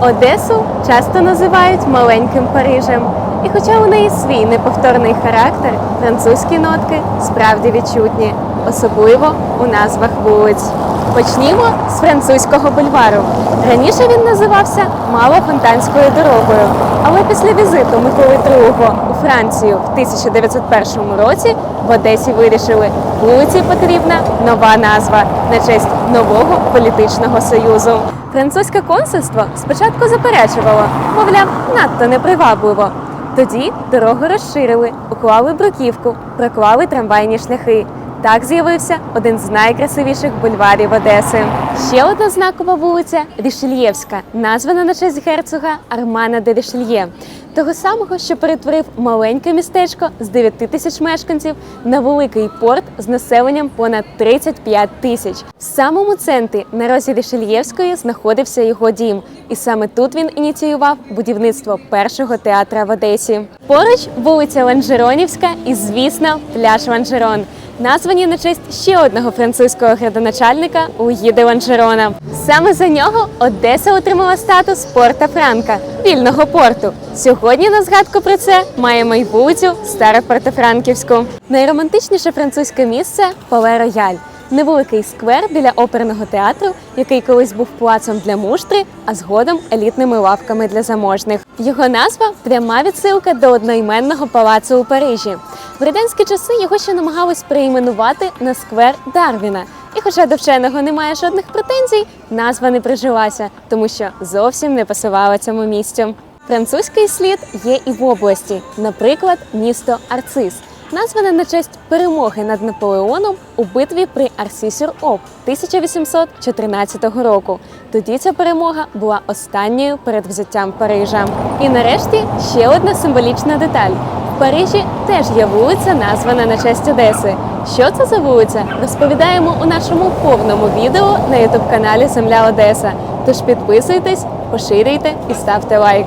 Одесу часто називають маленьким Парижем. І хоча у неї свій неповторний характер, французькі нотки справді відчутні, особливо у назвах вулиць. Почнімо з французького бульвару. Раніше він називався Малофонтанською дорогою, але після візиту Миколи II у Францію в 1901 році в Одесі вирішили, вулиці потрібна нова назва на честь нового політичного союзу. Французьке консульство спочатку заперечувало, мовляв, надто непривабливо. Тоді дорогу розширили, уклали бруківку, проклали трамвайні шляхи. Так з'явився один з найкрасивіших бульварів Одеси. Ще одна знакова вулиця Рішельєвська, названа на честь герцога Армана де Рішельє, того самого, що перетворив маленьке містечко з 9 тисяч мешканців на великий порт з населенням понад 35 тисяч. В самому центрі на розі Рішельєвської знаходився його дім, і саме тут він ініціював будівництво першого театра в Одесі. Поруч вулиця Ланжеронівська і, звісно, пляж Ланжерон. Названі на честь ще одного французького градоначальника Луї де Ланжерона. Саме за нього Одеса отримала статус порта Франка вільного порту. Сьогодні на згадку про це маємо й вулицю Старопортофранківську. Найромантичніше французьке місце Пале Рояль. Невеликий сквер біля оперного театру, який колись був плацом для муштри, а згодом елітними лавками для заможних. Його назва пряма відсилка до одноіменного палацу у Парижі. В радянські часи його ще намагались перейменувати на сквер Дарвіна. І хоча до вченого немає жодних претензій, назва не прижилася, тому що зовсім не пасувала цьому місцю. Французький слід є і в області, наприклад, місто Арцис, назване на честь перемоги над Наполеоном у битві при Арсі-сюр-Об 1814 року. Тоді ця перемога була останньою перед взяттям Парижа. І нарешті ще одна символічна деталь. Парижі теж є вулиця, названа на честь Одеси. Що це за вулиця? Розповідаємо у нашому повному відео на ютуб каналі Земля Одеса. Тож підписуйтесь, поширюйте і ставте лайк.